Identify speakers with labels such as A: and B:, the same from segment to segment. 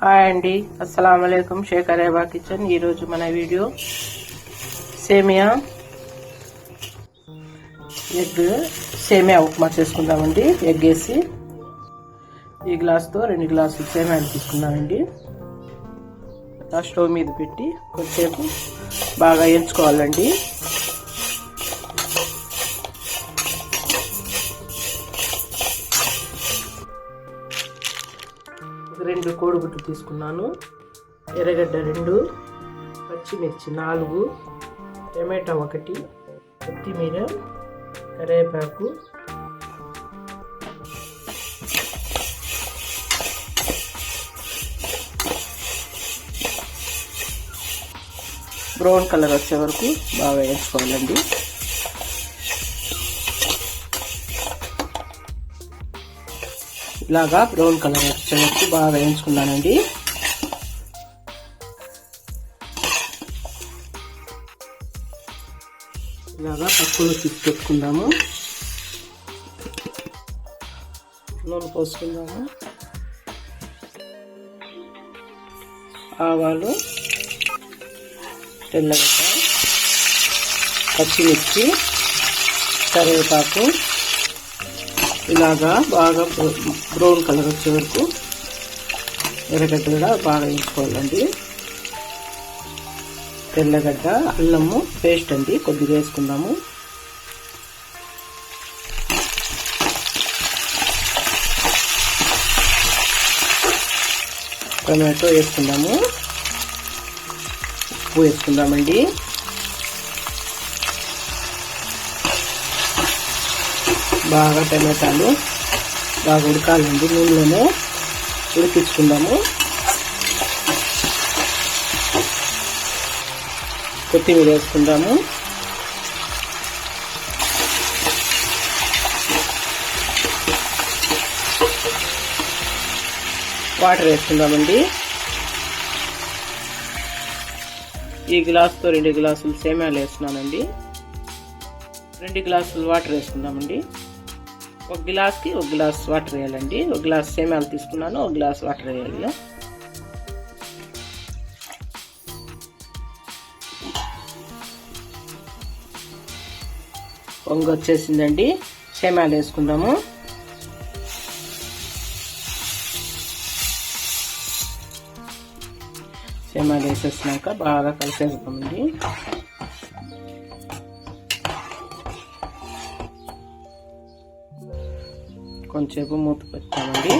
A: Hi అండి అస్సలం అయికం శేఖర్ ఏబా కిచెన్ ఈరోజు మన వీడియో సేమియా ఎగ్ సేమియా ఉప్మా చేసుకుందామండి ఎగ్ వేసి ఈ గ్లాస్తో రెండు గ్లాసులు సేమియాలు తీసుకున్నామండి స్టవ్ మీద పెట్టి కొద్దిసేపు బాగా ఎంచుకోవాలండి రెండు కోడిగుడ్లు తీసుకున్నాను. ఎర్రగడ్డ రెండు పచ్చిమిర్చి నాలుగు టమాటా ఒకటి కొత్తిమీర కరివేపాకు. బ్రౌన్ కలర్ వచ్చే వరకు బాగా వేసుకోవాలండి ఇలాగా బ్రౌన్ కలర్ వచ్చే వరకు బాగా వేయించుకున్నానండి. ఇలాగా పక్కలో తిప్పి పెట్టుకుందాము. నూనె పోసుకుందాము. ఆవాలు తెల్లగడ్డ పచ్చిమిర్చి కరివేపాకు ఇలాగా బాగా బ్రౌన్ కలర్ వచ్చే వరకు ఎర్రగడ్డ కూడా బాగా వేసుకోవాలండి. తెల్లగడ్డ అల్లము పేస్ట్ అండి కొద్దిగా వేసుకుందాము. టమాటో వేసుకుందాము. ఉప్పు వేసుకుందామండి. బాగా టమాటాలు బాగా ఉడకాలండి నూనెలోనే ఉడికించుకుందాము. కొత్తిమీర వేసుకుందాము. వాటర్ వేసుకుందామండి. ఈ గ్లాస్తో రెండు గ్లాసులు సేమ్యాలు వేస్తున్నానండి. రెండు గ్లాసులు వాటర్ వేసుకుందామండి. ఒక గ్లాస్కి ఒక గ్లాస్ వాటర్ వేయాలండి. ఒక గ్లాస్ సేమ్యాలు తీసుకున్నాను ఒక గ్లాస్ వాటర్ వేయాలి. పొంగు వచ్చేసిందండి. సేమ్యాలు వేసుకుందాము. సేమ్యాలు వేసేసినాక బాగా కలిపేస్తామండి కొంచెంసేపు మూత పెట్టామండి.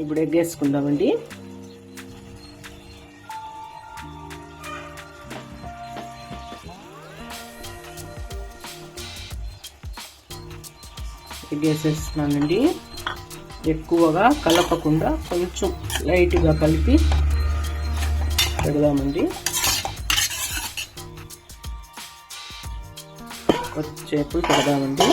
A: ఇప్పుడు ఎగ్ వేసుకుందామండి. ఎగ్ వేసేస్తున్నానండి. ఎక్కువగా కలపకుండా కొంచెం లైట్గా కలిపి పెడదామండి. కొద్దిసేపు పెడదామండి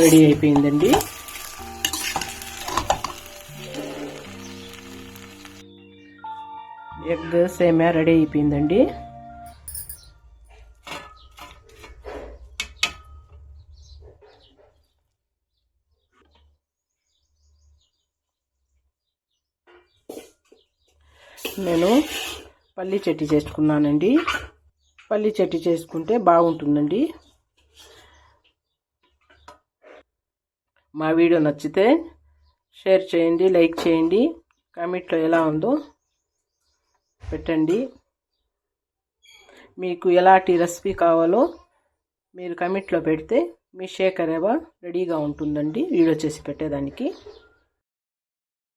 A: రెడీ అయిపోయిందండి. ఎగ్ సేమియా రెడీ అయిపోయిందండి. నేను పల్లి చెట్టి చేసుకున్నానండి. పల్లి చెట్టి చేసుకుంటే బాగుంటుందండి. మా వీడియో నచ్చితే షేర్ చేయండి లైక్ చేయండి. కామెంట్లో ఎలా ఉందో పెట్టండి. మీకు ఎలాంటి రెసిపీ కావాలో మీరు కమెంట్లో పెడితే మీ షేకరేవా రెడీగా ఉంటుందండి. వీడియో చేసి పెట్టేదానికి.